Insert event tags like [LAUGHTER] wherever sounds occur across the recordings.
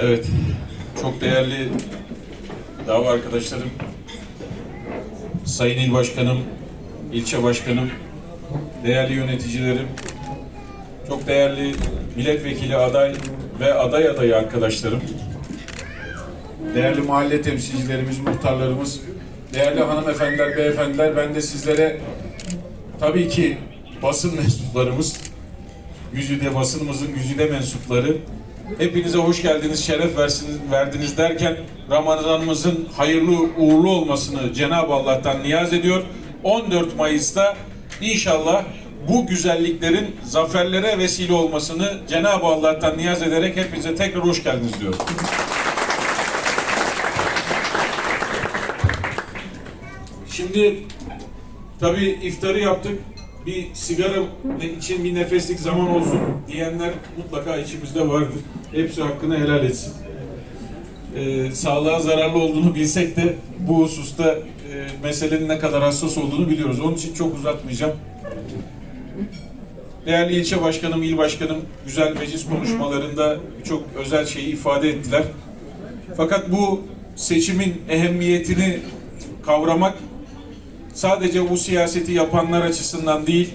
Evet, çok değerli dava arkadaşlarım, Sayın İl Başkanım, ilçe başkanım, değerli yöneticilerim, çok değerli milletvekili aday ve aday adayı arkadaşlarım, değerli mahalle temsilcilerimiz, muhtarlarımız, değerli hanımefendiler, beyefendiler, ben de sizlere tabii ki basın mensuplarımız, Güzide basınımızın güzide mensupları, hepinize hoş geldiniz, şeref versiniz, verdiniz derken Ramazanımızın hayırlı uğurlu olmasını Cenab-ı Allah'tan niyaz ediyor. 14 Mayıs'ta inşallah bu güzelliklerin zaferlere vesile olmasını Cenab-ı Allah'tan niyaz ederek hepinize tekrar hoş geldiniz diyorum. Şimdi tabii iftarı yaptık. Bir sigara için bir nefeslik zaman olsun diyenler mutlaka içimizde vardır. Hepsi hakkını helal etsin. Ee, sağlığa zararlı olduğunu bilsek de bu hususta e, meselenin ne kadar hassas olduğunu biliyoruz. Onun için çok uzatmayacağım. Değerli ilçe başkanım, il başkanım güzel meclis konuşmalarında çok özel şeyi ifade ettiler. Fakat bu seçimin ehemmiyetini kavramak sadece bu siyaseti yapanlar açısından değil,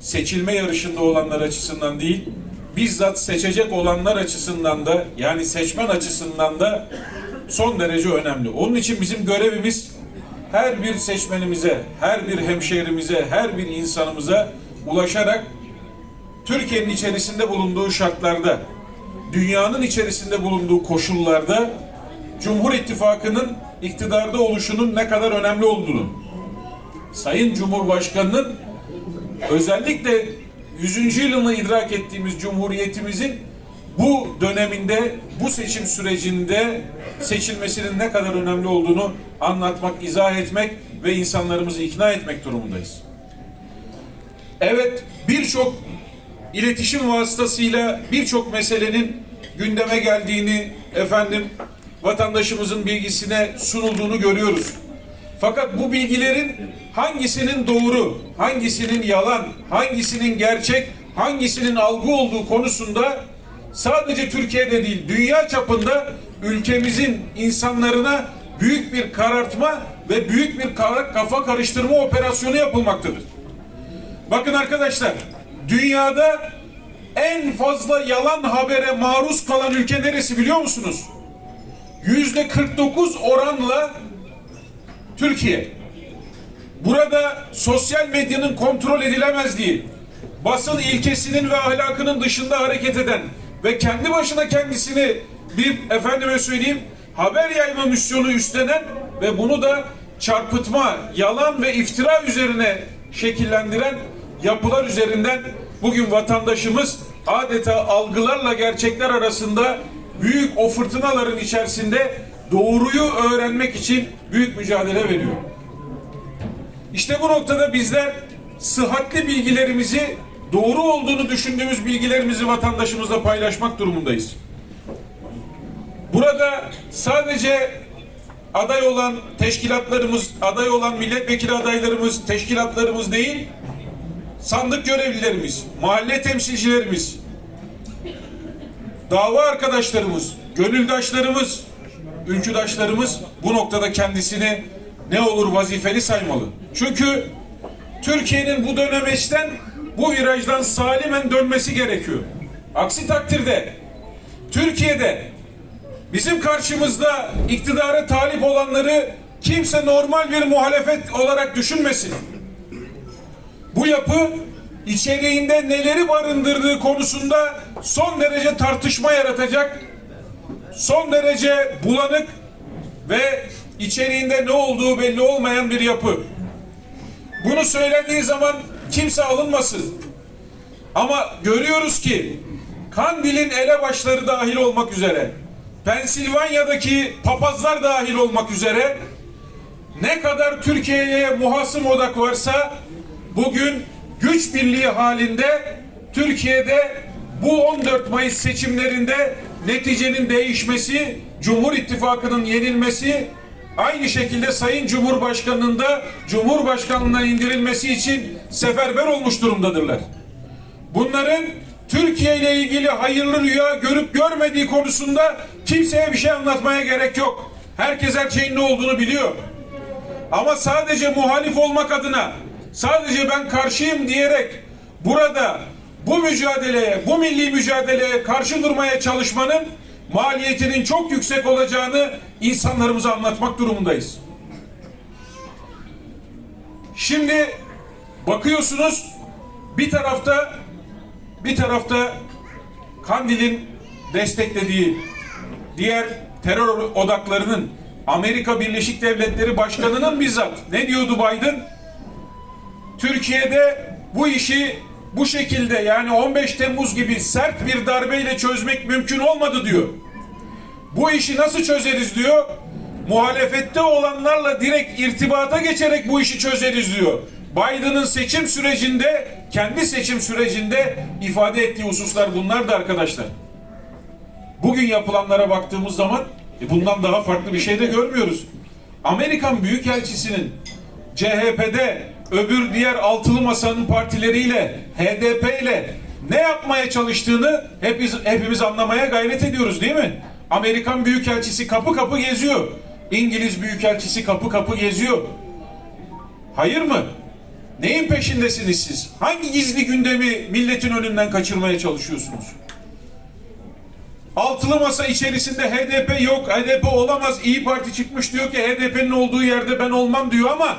seçilme yarışında olanlar açısından değil, bizzat seçecek olanlar açısından da yani seçmen açısından da son derece önemli. Onun için bizim görevimiz her bir seçmenimize, her bir hemşehrimize, her bir insanımıza ulaşarak Türkiye'nin içerisinde bulunduğu şartlarda, dünyanın içerisinde bulunduğu koşullarda Cumhur İttifakı'nın iktidarda oluşunun ne kadar önemli olduğunu, Sayın Cumhurbaşkanı'nın özellikle 100. yılını idrak ettiğimiz Cumhuriyetimizin bu döneminde, bu seçim sürecinde seçilmesinin ne kadar önemli olduğunu anlatmak, izah etmek ve insanlarımızı ikna etmek durumundayız. Evet, birçok iletişim vasıtasıyla birçok meselenin gündeme geldiğini efendim vatandaşımızın bilgisine sunulduğunu görüyoruz. Fakat bu bilgilerin hangisinin doğru, hangisinin yalan, hangisinin gerçek, hangisinin algı olduğu konusunda sadece Türkiye'de değil, dünya çapında ülkemizin insanlarına büyük bir karartma ve büyük bir kafa karıştırma operasyonu yapılmaktadır. Bakın arkadaşlar, dünyada en fazla yalan habere maruz kalan ülke neresi biliyor musunuz? Yüzde 49 oranla Türkiye. Burada sosyal medyanın kontrol edilemezliği, basın ilkesinin ve ahlakının dışında hareket eden ve kendi başına kendisini bir efendime söyleyeyim haber yayma misyonu üstlenen ve bunu da çarpıtma, yalan ve iftira üzerine şekillendiren yapılar üzerinden bugün vatandaşımız adeta algılarla gerçekler arasında büyük o fırtınaların içerisinde doğruyu öğrenmek için büyük mücadele veriyor. İşte bu noktada bizler sıhhatli bilgilerimizi doğru olduğunu düşündüğümüz bilgilerimizi vatandaşımızla paylaşmak durumundayız. Burada sadece aday olan teşkilatlarımız, aday olan milletvekili adaylarımız, teşkilatlarımız değil, sandık görevlilerimiz, mahalle temsilcilerimiz, dava arkadaşlarımız, gönüldaşlarımız, ülküdaşlarımız bu noktada kendisini ne olur vazifeli saymalı. Çünkü Türkiye'nin bu dönemeçten, bu virajdan salimen dönmesi gerekiyor. Aksi takdirde Türkiye'de bizim karşımızda iktidara talip olanları kimse normal bir muhalefet olarak düşünmesin. Bu yapı içeriğinde neleri barındırdığı konusunda son derece tartışma yaratacak, son derece bulanık ve içeriğinde ne olduğu belli olmayan bir yapı. Bunu söylendiği zaman kimse alınmasın. Ama görüyoruz ki Kandil'in elebaşları dahil olmak üzere, Pensilvanya'daki papazlar dahil olmak üzere ne kadar Türkiye'ye muhasım odak varsa bugün güç birliği halinde Türkiye'de bu 14 Mayıs seçimlerinde neticenin değişmesi, Cumhur İttifakı'nın yenilmesi, aynı şekilde Sayın Cumhurbaşkanı'nın da Cumhurbaşkanlığına indirilmesi için seferber olmuş durumdadırlar. Bunların Türkiye ile ilgili hayırlı rüya görüp görmediği konusunda kimseye bir şey anlatmaya gerek yok. Herkes her şeyin ne olduğunu biliyor. Ama sadece muhalif olmak adına, sadece ben karşıyım diyerek burada bu mücadeleye, bu milli mücadeleye karşı durmaya çalışmanın maliyetinin çok yüksek olacağını insanlarımıza anlatmak durumundayız. Şimdi bakıyorsunuz bir tarafta bir tarafta Kandil'in desteklediği diğer terör odaklarının Amerika Birleşik Devletleri Başkanı'nın bizzat ne diyordu Biden? Türkiye'de bu işi bu şekilde yani 15 Temmuz gibi sert bir darbeyle çözmek mümkün olmadı diyor. Bu işi nasıl çözeriz diyor. Muhalefette olanlarla direkt irtibata geçerek bu işi çözeriz diyor. Biden'ın seçim sürecinde, kendi seçim sürecinde ifade ettiği hususlar bunlar da arkadaşlar. Bugün yapılanlara baktığımız zaman e, bundan daha farklı bir şey de görmüyoruz. Amerikan Büyükelçisi'nin CHP'de öbür diğer altılı masanın partileriyle HDP ile ne yapmaya çalıştığını hepimiz, hepimiz anlamaya gayret ediyoruz değil mi? Amerikan Büyükelçisi kapı kapı geziyor. İngiliz Büyükelçisi kapı kapı geziyor. Hayır mı? Neyin peşindesiniz siz? Hangi gizli gündemi milletin önünden kaçırmaya çalışıyorsunuz? Altılı masa içerisinde HDP yok, HDP olamaz. İyi Parti çıkmış diyor ki HDP'nin olduğu yerde ben olmam diyor ama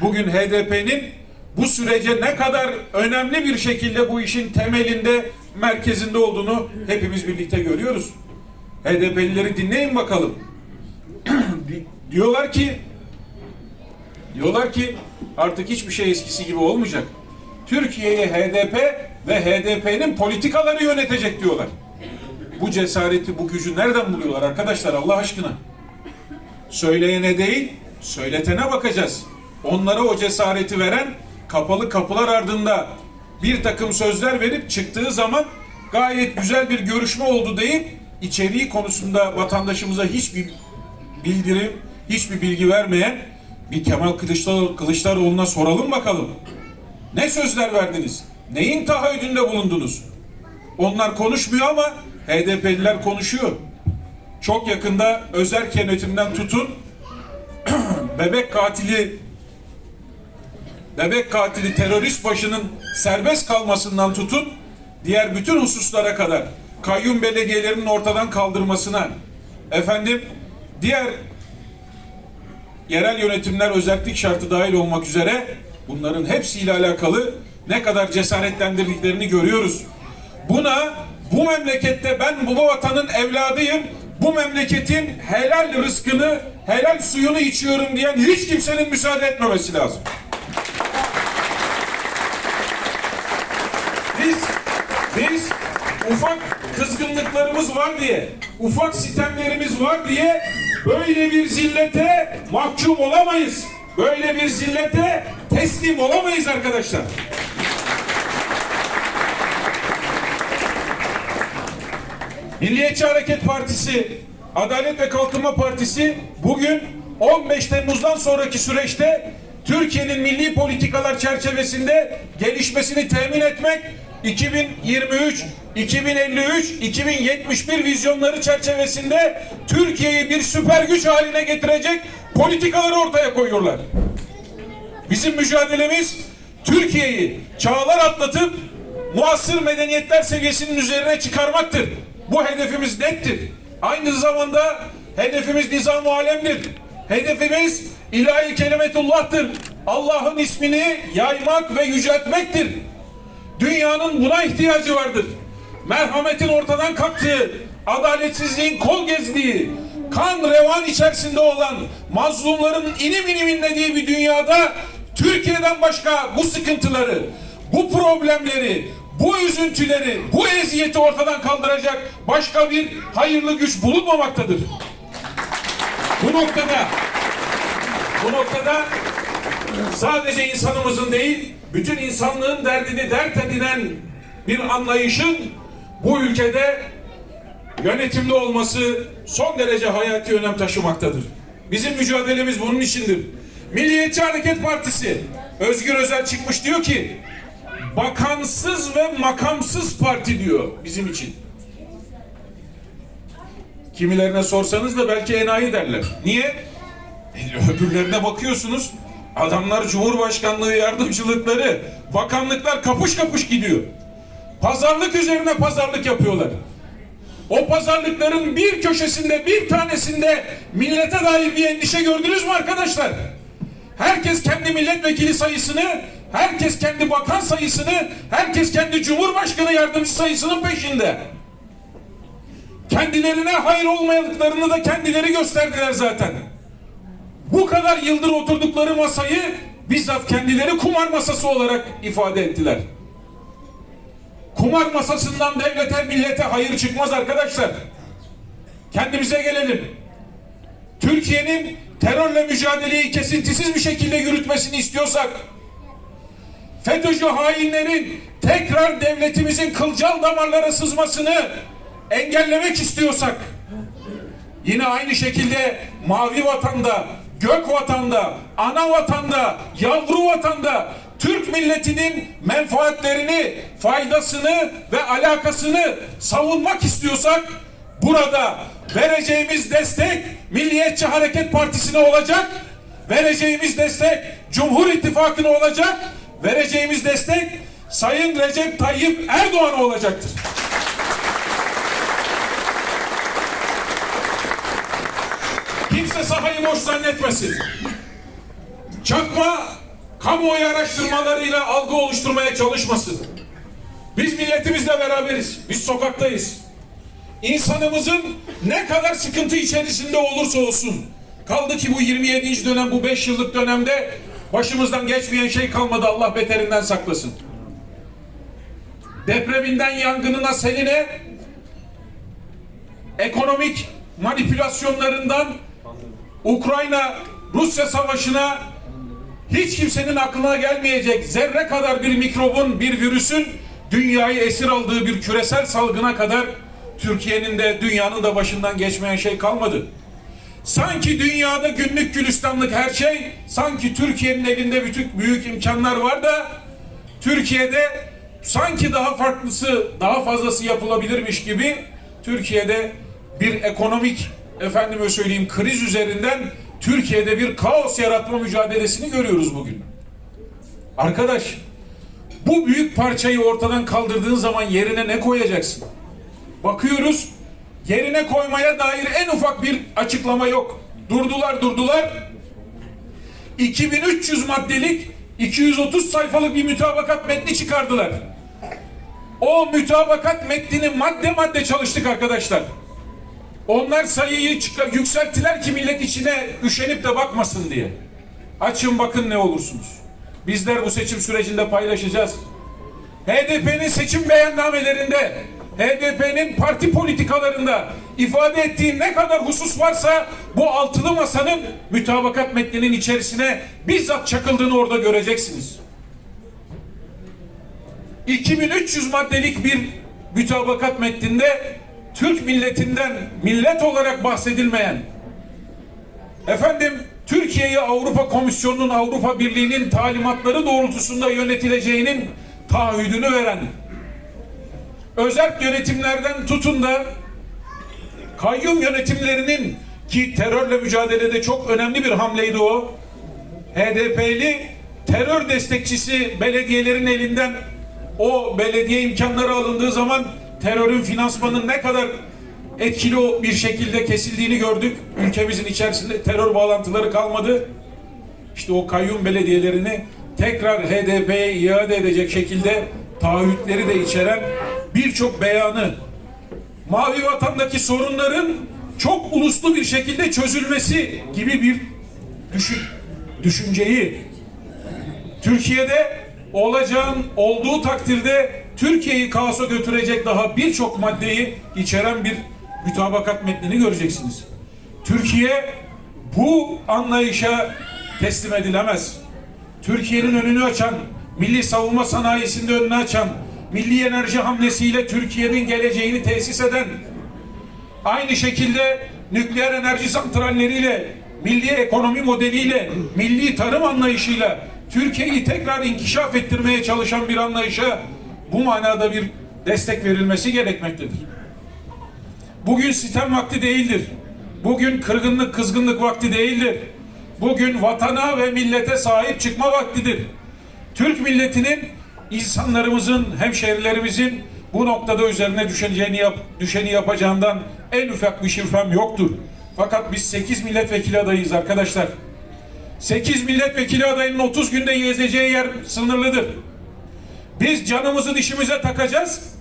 bugün HDP'nin bu sürece ne kadar önemli bir şekilde bu işin temelinde, merkezinde olduğunu hepimiz birlikte görüyoruz. HDP'lileri dinleyin bakalım. [CLEARS THROAT] diyorlar ki diyorlar ki artık hiçbir şey eskisi gibi olmayacak. Türkiye'yi HDP ve HDP'nin politikaları yönetecek diyorlar. Bu cesareti, bu gücü nereden buluyorlar arkadaşlar Allah aşkına? Söyleyene değil, söyletene bakacağız. Onlara o cesareti veren kapalı kapılar ardında bir takım sözler verip çıktığı zaman gayet güzel bir görüşme oldu deyip içeriği konusunda vatandaşımıza hiçbir bildirim, hiçbir bilgi vermeyen bir Kemal Kılıçdaroğlu, Kılıçdaroğlu'na soralım bakalım. Ne sözler verdiniz? Neyin taahhüdünde bulundunuz? Onlar konuşmuyor ama HDP'liler konuşuyor. Çok yakında özerk yönetimden tutun [CLEARS THROAT] bebek katili bebek katili terörist başının serbest kalmasından tutun diğer bütün hususlara kadar kayyum belediyelerinin ortadan kaldırmasına efendim diğer yerel yönetimler özellik şartı dahil olmak üzere bunların hepsiyle alakalı ne kadar cesaretlendirdiklerini görüyoruz. Buna bu memlekette ben bu vatanın evladıyım, bu memleketin helal rızkını, helal suyunu içiyorum diyen hiç kimsenin müsaade etmemesi lazım. Biz, biz ufak kızgınlıklarımız var diye, ufak sitemlerimiz var diye böyle bir zillete mahkum olamayız. Böyle bir zillete teslim olamayız arkadaşlar. Milliyetçi Hareket Partisi, Adalet ve Kalkınma Partisi bugün 15 Temmuz'dan sonraki süreçte Türkiye'nin milli politikalar çerçevesinde gelişmesini temin etmek 2023, 2053, 2071 vizyonları çerçevesinde Türkiye'yi bir süper güç haline getirecek politikaları ortaya koyuyorlar. Bizim mücadelemiz Türkiye'yi çağlar atlatıp muasır medeniyetler seviyesinin üzerine çıkarmaktır. Bu hedefimiz nettir. Aynı zamanda hedefimiz nizam-ı alemdir. Hedefimiz ilahi kelimetullah'tır. Allah'ın ismini yaymak ve yüceltmektir. Dünyanın buna ihtiyacı vardır. Merhametin ortadan kalktığı, adaletsizliğin kol gezdiği, kan revan içerisinde olan mazlumların inim inim inlediği bir dünyada Türkiye'den başka bu sıkıntıları, bu problemleri, bu üzüntüleri, bu eziyeti ortadan kaldıracak başka bir hayırlı güç bulunmamaktadır. Bu noktada bu noktada sadece insanımızın değil, bütün insanlığın derdini dert edinen bir anlayışın bu ülkede yönetimde olması son derece hayati önem taşımaktadır. Bizim mücadelemiz bunun içindir. Milliyetçi Hareket Partisi Özgür Özel çıkmış diyor ki bakansız ve makamsız parti diyor bizim için. Kimilerine sorsanız da belki enayi derler. Niye? E, öbürlerine bakıyorsunuz. Adamlar Cumhurbaşkanlığı yardımcılıkları, bakanlıklar kapış kapış gidiyor. Pazarlık üzerine pazarlık yapıyorlar. O pazarlıkların bir köşesinde, bir tanesinde millete dair bir endişe gördünüz mü arkadaşlar? Herkes kendi milletvekili sayısını, herkes kendi bakan sayısını, herkes kendi cumhurbaşkanı yardımcı sayısının peşinde. Kendilerine hayır olmayanlıklarını da kendileri gösterdiler zaten. Bu kadar yıldır oturdukları masayı bizzat kendileri kumar masası olarak ifade ettiler. Kumar masasından devlete, millete hayır çıkmaz arkadaşlar. Kendimize gelelim. Türkiye'nin terörle mücadeleyi kesintisiz bir şekilde yürütmesini istiyorsak, FETÖ'cü hainlerin tekrar devletimizin kılcal damarlara sızmasını engellemek istiyorsak, yine aynı şekilde mavi vatanda, gök vatanda, ana vatanda, yavru vatanda Türk milletinin menfaatlerini, faydasını ve alakasını savunmak istiyorsak burada vereceğimiz destek Milliyetçi Hareket Partisi'ne olacak, vereceğimiz destek Cumhur İttifakı'na olacak, vereceğimiz destek Sayın Recep Tayyip Erdoğan'a olacaktır. Kimse sahayı boş zannetmesin. Çakma kamuoyu araştırmalarıyla algı oluşturmaya çalışmasın. Biz milletimizle beraberiz. Biz sokaktayız. İnsanımızın ne kadar sıkıntı içerisinde olursa olsun. Kaldı ki bu 27. dönem, bu 5 yıllık dönemde başımızdan geçmeyen şey kalmadı. Allah beterinden saklasın. Depreminden yangınına, seline, ekonomik manipülasyonlarından Ukrayna Rusya savaşına hiç kimsenin aklına gelmeyecek zerre kadar bir mikrobun, bir virüsün dünyayı esir aldığı bir küresel salgına kadar Türkiye'nin de dünyanın da başından geçmeyen şey kalmadı. Sanki dünyada günlük gülistanlık her şey, sanki Türkiye'nin elinde bütün büyük imkanlar var da Türkiye'de sanki daha farklısı, daha fazlası yapılabilirmiş gibi Türkiye'de bir ekonomik efendime söyleyeyim kriz üzerinden Türkiye'de bir kaos yaratma mücadelesini görüyoruz bugün. Arkadaş, bu büyük parçayı ortadan kaldırdığın zaman yerine ne koyacaksın? Bakıyoruz, yerine koymaya dair en ufak bir açıklama yok. Durdular durdular. 2300 maddelik 230 sayfalık bir mütabakat metni çıkardılar. O mütabakat metnini madde madde çalıştık arkadaşlar. Onlar sayıyı yükselttiler ki millet içine üşenip de bakmasın diye. Açın bakın ne olursunuz. Bizler bu seçim sürecinde paylaşacağız. HDP'nin seçim beyannamelerinde, HDP'nin parti politikalarında ifade ettiği ne kadar husus varsa bu altılı masanın mütabakat metninin içerisine bizzat çakıldığını orada göreceksiniz. 2300 maddelik bir mütabakat metninde Türk milletinden millet olarak bahsedilmeyen efendim Türkiye'yi Avrupa Komisyonu'nun Avrupa Birliği'nin talimatları doğrultusunda yönetileceğinin taahhüdünü veren özel yönetimlerden tutun da kayyum yönetimlerinin ki terörle mücadelede çok önemli bir hamleydi o. HDP'li terör destekçisi belediyelerin elinden o belediye imkanları alındığı zaman terörün finansmanın ne kadar etkili bir şekilde kesildiğini gördük. Ülkemizin içerisinde terör bağlantıları kalmadı. İşte o kayyum belediyelerini tekrar HDP'ye iade edecek şekilde taahhütleri de içeren birçok beyanı Mavi Vatan'daki sorunların çok uluslu bir şekilde çözülmesi gibi bir düşün, düşünceyi Türkiye'de olacağın olduğu takdirde Türkiye'yi kaosa götürecek daha birçok maddeyi içeren bir mütabakat metnini göreceksiniz. Türkiye bu anlayışa teslim edilemez. Türkiye'nin önünü açan, milli savunma sanayisinde önünü açan, milli enerji hamlesiyle Türkiye'nin geleceğini tesis eden, aynı şekilde nükleer enerji santralleriyle, milli ekonomi modeliyle, milli tarım anlayışıyla Türkiye'yi tekrar inkişaf ettirmeye çalışan bir anlayışa bu manada bir destek verilmesi gerekmektedir. Bugün sitem vakti değildir. Bugün kırgınlık, kızgınlık vakti değildir. Bugün vatana ve millete sahip çıkma vaktidir. Türk milletinin, insanlarımızın, hemşehrilerimizin bu noktada üzerine düşeni, yap, düşeni yapacağından en ufak bir şifrem yoktur. Fakat biz 8 milletvekili adayıyız arkadaşlar. 8 milletvekili adayının 30 günde gezeceği yer sınırlıdır. Biz canımızı dişimize takacağız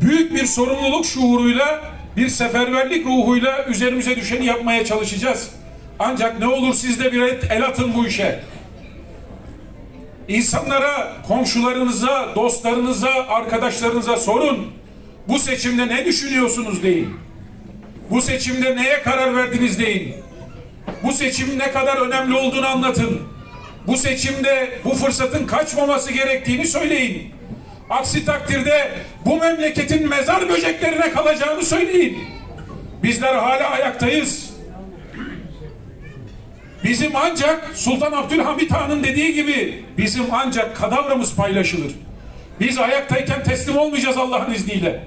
büyük bir sorumluluk şuuruyla, bir seferberlik ruhuyla üzerimize düşeni yapmaya çalışacağız. Ancak ne olur siz de bir el atın bu işe. İnsanlara, komşularınıza, dostlarınıza, arkadaşlarınıza sorun. Bu seçimde ne düşünüyorsunuz deyin. Bu seçimde neye karar verdiniz deyin. Bu seçimin ne kadar önemli olduğunu anlatın. Bu seçimde bu fırsatın kaçmaması gerektiğini söyleyin. Aksi takdirde bu memleketin mezar böceklerine kalacağını söyleyin. Bizler hala ayaktayız. Bizim ancak Sultan Abdülhamit Han'ın dediği gibi bizim ancak kadavramız paylaşılır. Biz ayaktayken teslim olmayacağız Allah'ın izniyle.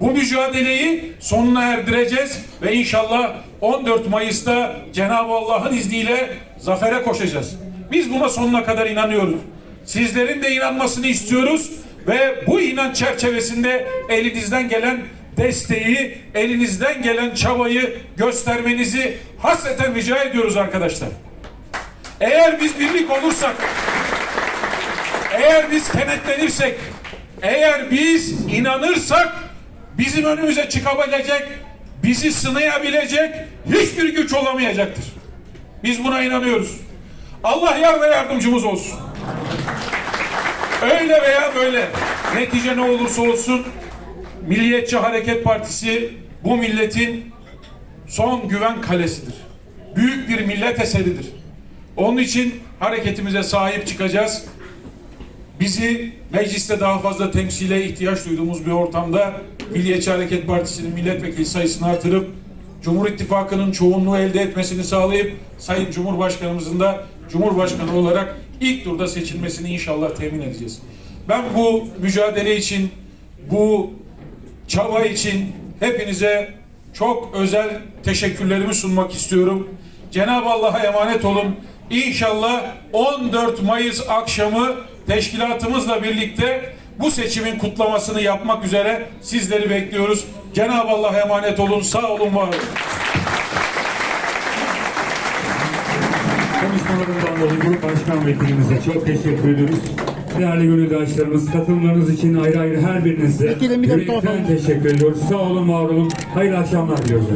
Bu mücadeleyi sonuna erdireceğiz ve inşallah 14 Mayıs'ta Cenab-ı Allah'ın izniyle zafere koşacağız. Biz buna sonuna kadar inanıyoruz. Sizlerin de inanmasını istiyoruz ve bu inanç çerçevesinde elinizden gelen desteği, elinizden gelen çabayı göstermenizi hasreten rica ediyoruz arkadaşlar. Eğer biz birlik olursak, eğer biz kenetlenirsek, eğer biz inanırsak bizim önümüze çıkabilecek, bizi sınayabilecek hiçbir güç olamayacaktır. Biz buna inanıyoruz. Allah yar ve yardımcımız olsun. Öyle veya böyle netice ne olursa olsun Milliyetçi Hareket Partisi bu milletin son güven kalesidir. Büyük bir millet eseridir. Onun için hareketimize sahip çıkacağız. Bizi mecliste daha fazla temsile ihtiyaç duyduğumuz bir ortamda Milliyetçi Hareket Partisi'nin milletvekili sayısını artırıp Cumhur İttifakı'nın çoğunluğu elde etmesini sağlayıp Sayın Cumhurbaşkanımızın da Cumhurbaşkanı olarak ilk turda seçilmesini inşallah temin edeceğiz. Ben bu mücadele için, bu çaba için hepinize çok özel teşekkürlerimi sunmak istiyorum. Cenab-ı Allah'a emanet olun. İnşallah 14 Mayıs akşamı teşkilatımızla birlikte bu seçimin kutlamasını yapmak üzere sizleri bekliyoruz. Cenab-ı Allah'a emanet olun. Sağ olun, var olun. Konuşmalarından dolayı Grup Başkan Vekilimize çok teşekkür ediyoruz. Değerli gönüldaşlarımız katılımlarınız için ayrı ayrı her birinize yürekten teşekkür ediyoruz. Sağ olun, var olun. Hayırlı akşamlar diliyoruz.